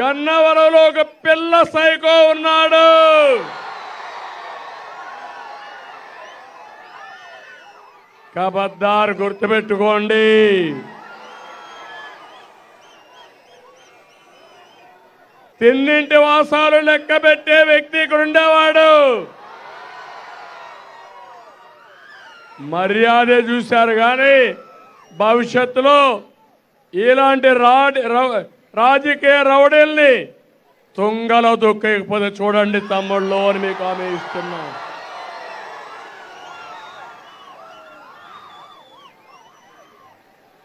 గన్నవరంలో ఒక పిల్ల సైకో ఉన్నాడు. కబద్దారు గుర్తుపెట్టుకోండి. తిన్నింటి వాసాలు లెక్క పెట్టే వ్యక్తి ఇక్కడ ఉండేవాడు. మర్యాద చూశారు కానీ భవిష్యత్తులో ఇలాంటి రాడి రాజకీయ రౌడీల్ని తుంగలో దొక్కకపోతే చూడండి తమ్ముళ్ళు అని మీకు ఆమె ఇస్తున్నా.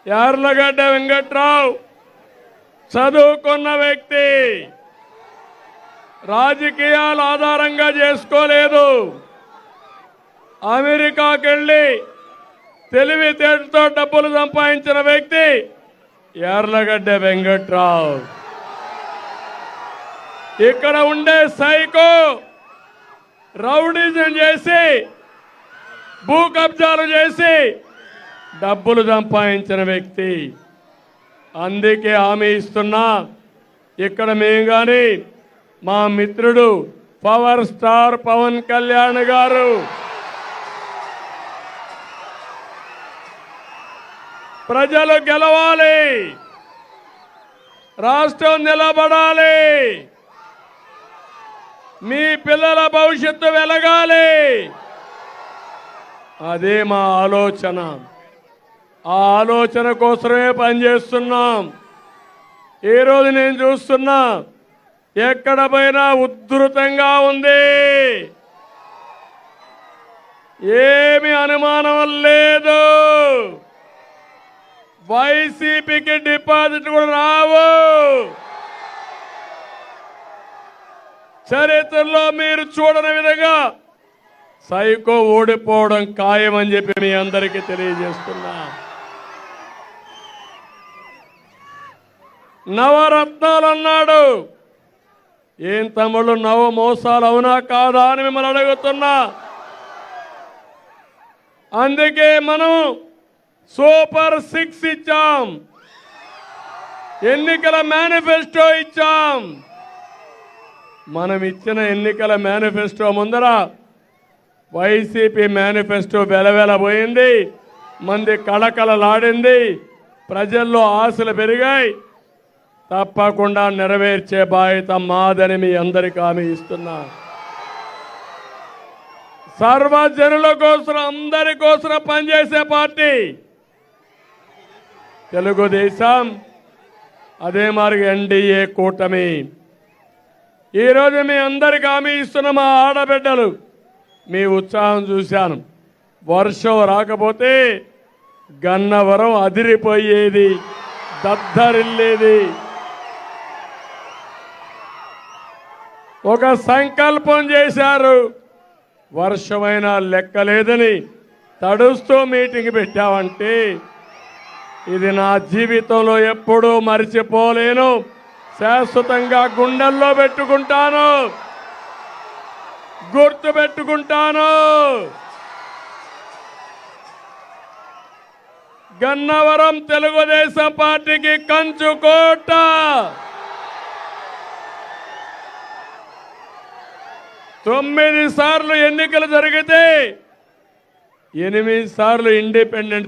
యార్లగడ్డ వెంకట్రావు చదువుకున్న వ్యక్తి. రాజకీయాలు ఆధారంగా చేసుకోలేదు. అమెరికాకి వెళ్ళి తెలివితేటతో డబ్బులు సంపాదించిన వ్యక్తి. ఎర్లగడ్డ వెంకట్రావు. ఇక్కడ ఉండే సైకో రౌడిజం చేసి భూ కబ్జాలు చేసి డబ్బులు సంపాదించిన వ్యక్తి. అందుకే హామీ ఇస్తున్నా. ఇక్కడ మేము కానీ మా మిత్రుడు పవర్ స్టార్ పవన్ కళ్యాణ్ గారు. ప్రజలు గెలవాలి. రాష్ట్రం నిలబడాలి. మీ పిల్లల భవిష్యత్తు వెలగాలి. అదే మా ఆలోచన. ఆ ఆలోచన కోసమే పనిచేస్తున్నాం. ఈరోజు నేను చూస్తున్నా ఎక్కడ పోయినా ఉద్ధృతంగా ఉంది. ఏమి అనుమానం లేదు. వైసీపీకి డిపాజిట్ కూడా రావు. చరిత్రలో మీరు చూడని విధంగా సైకో ఓడిపోవడం ఖాయమని చెప్పి మీ అందరికీ తెలియజేస్తున్నా. నవరత్నాలు అన్నాడు ఏం తమ్ముళ్ళు నవ మోసాలు అవునా కాదా అని మిమ్మల్ని అడుగుతున్నా. అందుకే మనం సూపర్ సిక్స్ ఇచ్చాం. ఎన్నికల మేనిఫెస్టో ఇచ్చాం. మనం ఇచ్చిన ఎన్నికల మేనిఫెస్టో ముందర వైసీపీ మేనిఫెస్టో వెలవెలబోయింది మంది కళకళలాడింది. ప్రజల్లో ఆశలు పెరిగాయి. తప్పకుండా నెరవేర్చే బాధ్యత మాదని మీ అందరికీ హామీ ఇస్తున్నా. సర్వజనుల కోసం అందరి కోసం పనిచేసే పార్టీ. తెలుగుదేశం అదే మరి ఎన్డీఏ కూటమి. ఈరోజు మీ అందరికి హామీ ఇస్తున్న మా ఆడబిడ్డలు. మీ ఉత్సాహం చూశాను. వర్షం రాకపోతే గన్నవరం అదిరిపోయేది దద్దరిల్లేది. ఒక సంకల్పం చేశారు. వర్షమైనా లెక్కలేదని తడుస్తూ మీటింగ్ పెట్టావంటే ఇది నా జీవితంలో ఎప్పుడూ మరిచిపోలేను. శాశ్వతంగా గుండెల్లో పెట్టుకుంటాను. గుర్తు పెట్టుకుంటాను. గన్నవరం తెలుగుదేశం పార్టీకి కంచుకోట తొమ్మిది సార్లు ఎన్నికలు జరిగితే ఎనిమిది సార్లు ఇండిపెండెంట్